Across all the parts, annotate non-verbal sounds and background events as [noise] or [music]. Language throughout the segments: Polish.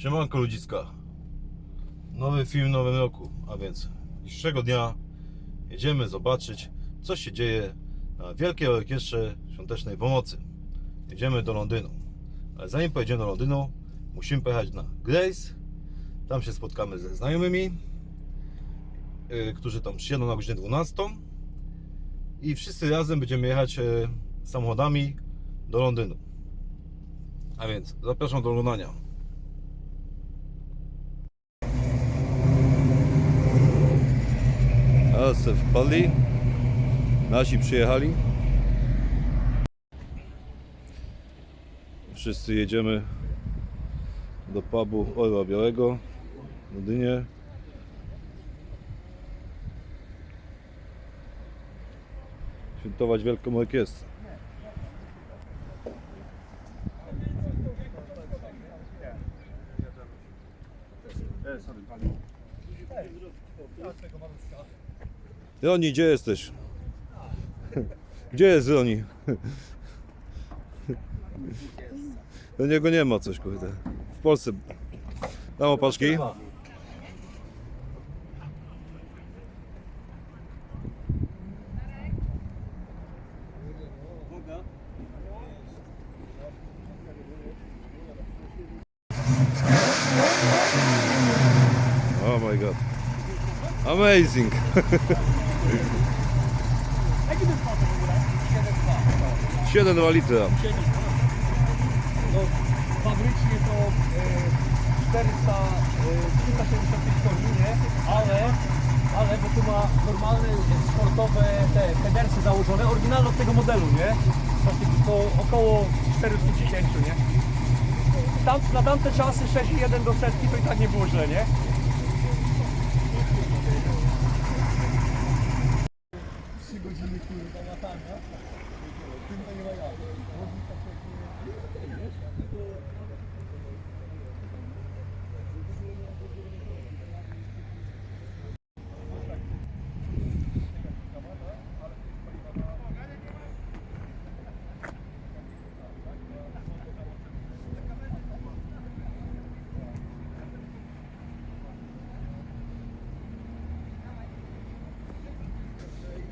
Siemanko ludziska. Nowy film w nowym roku, a więc dzisiejszego dnia jedziemy zobaczyć, co się dzieje na Wielkiej Orkiestrze Świątecznej Pomocy. Jedziemy do Londynu. Ale zanim pojedziemy do Londynu, musimy pojechać na Grace. Tam się spotkamy ze znajomymi, yy, którzy tam przyjadą na godzinę 12. I wszyscy razem będziemy jechać yy, samochodami do Londynu. A więc zapraszam do oglądania. A se wpadli. Nasi przyjechali. Wszyscy jedziemy do pubu Orła Białego w Londynie. Świętować Wielką Orkiestrę. Roni, gdzie jesteś? Gdzie jest Roni? Do niego nie ma coś, kurde. W Polsce. Tam opaczki. Oh my god. Amazing. [laughs] Jaki to jest facet w ogóle? 7,2 litra. No, fabrycznie to e, 400, e, 375 koni, nie? Ale, ale, bo tu ma normalne sportowe te założone, oryginalne od tego modelu, nie? To tylko około 410, nie? Tam, na tamte czasy 6,1 do setki to i tak nie było źle, nie?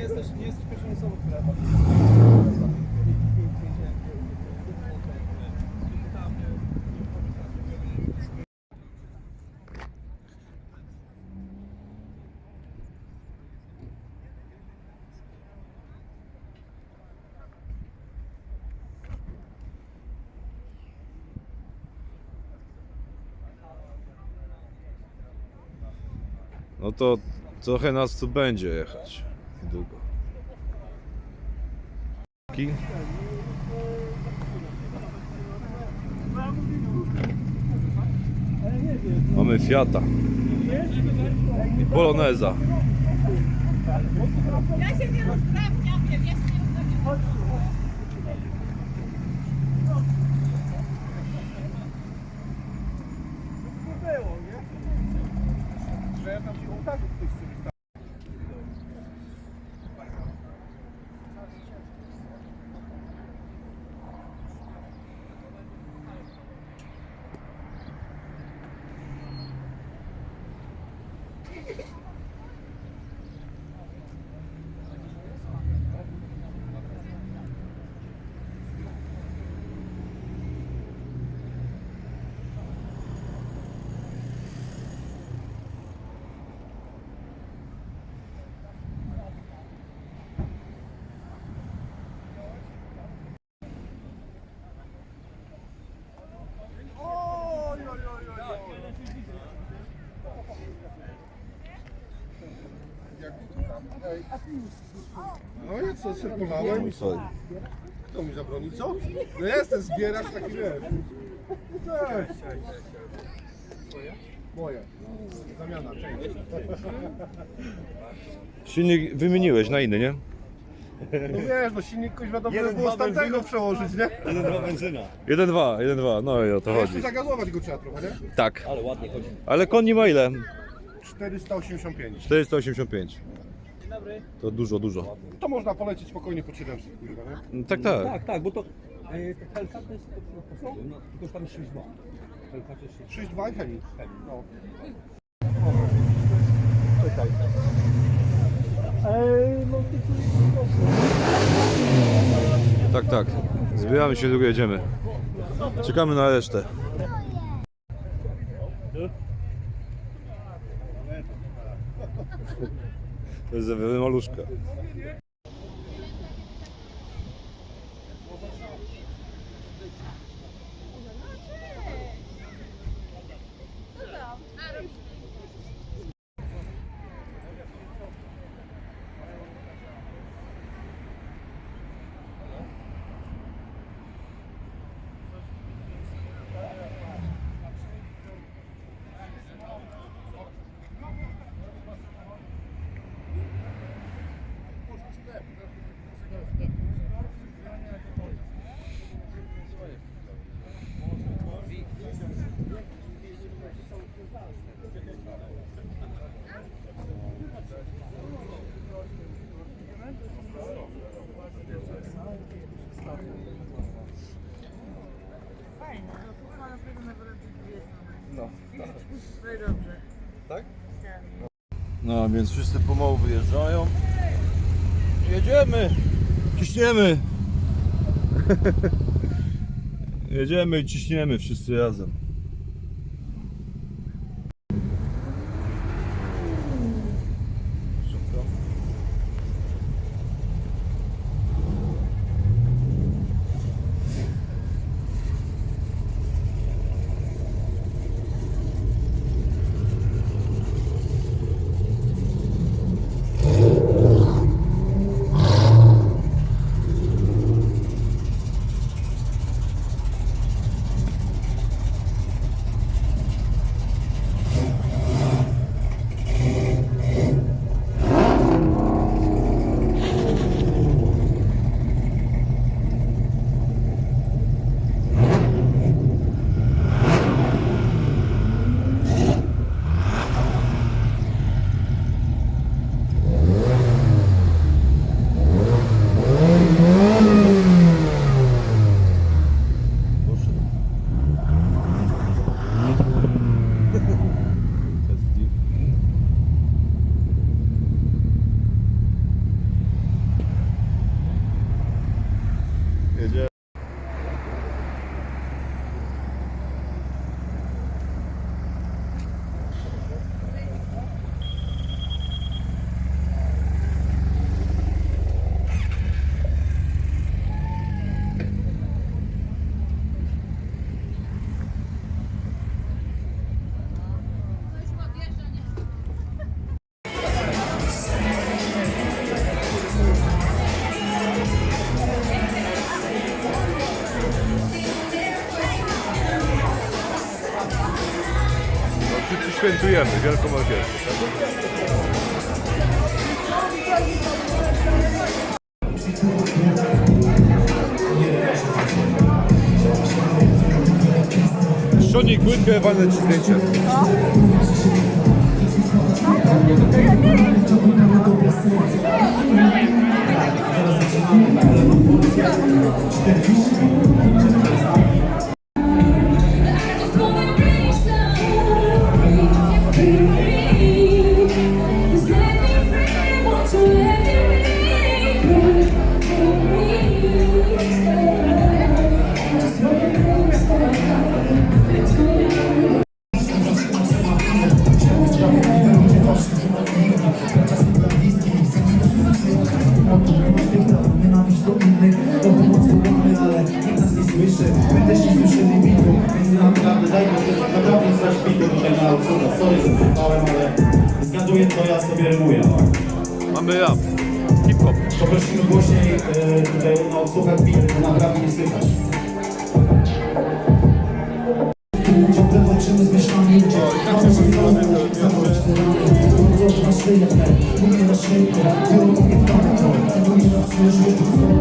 nie jesteś, nie jesteś pierwszą osobą, która No to trochę nas tu będzie jechać. Długo. Ki? Mamy Fiata. I Poloneza. Ja się nie rozprawiam, ja się nie rozprawiam. No i co, szykowałem? Słuchaj. Kto mi zabroni, co? No jestem zbieracz taki, wiesz. Cześć. Moje. Zamiana, cześć. Silnik wymieniłeś na inny, nie? No wiesz, no silnik kuźwa dobrze by było z tamtego przełożyć, nie? 1-2, 1-2, no i o to A jeszcze chodzi. zagazować go trzeba trochę, nie? Tak. Ale ładnie chodzi. Ale koni ma ile? 485. 485. To dużo, dużo. To można polecieć spokojnie po 700, kurwa, nie? Tak, tak. Tak, tak, bo to e, Helka to jest to, no, tylko że tam jest 6 Helka to jest 6 6,2 i chemii. No. Eee, no ty tu Tak, tak. Zbieramy się, długo jedziemy. Czekamy na resztę. Jest maluszka. Fajne, no to chyba na pewno naprawdę No, no i dobrze. Tak? No, więc wszyscy pomału wyjeżdżają. Jedziemy! Ciśniemy! [laughs] Jedziemy i ciśniemy wszyscy razem. Świętujemy wielką orkiestrę. Szonik, płytkę, ci zdjęcie. I Głośniej e, tutaj no, słuchać bit, bo naprawdę nie słychać. Ciągle walczymy z myślami, mamy te rany. Bardzo na szyję, mówię na szyję, wielu mnie pamiętą, mówię na przyszłość, to.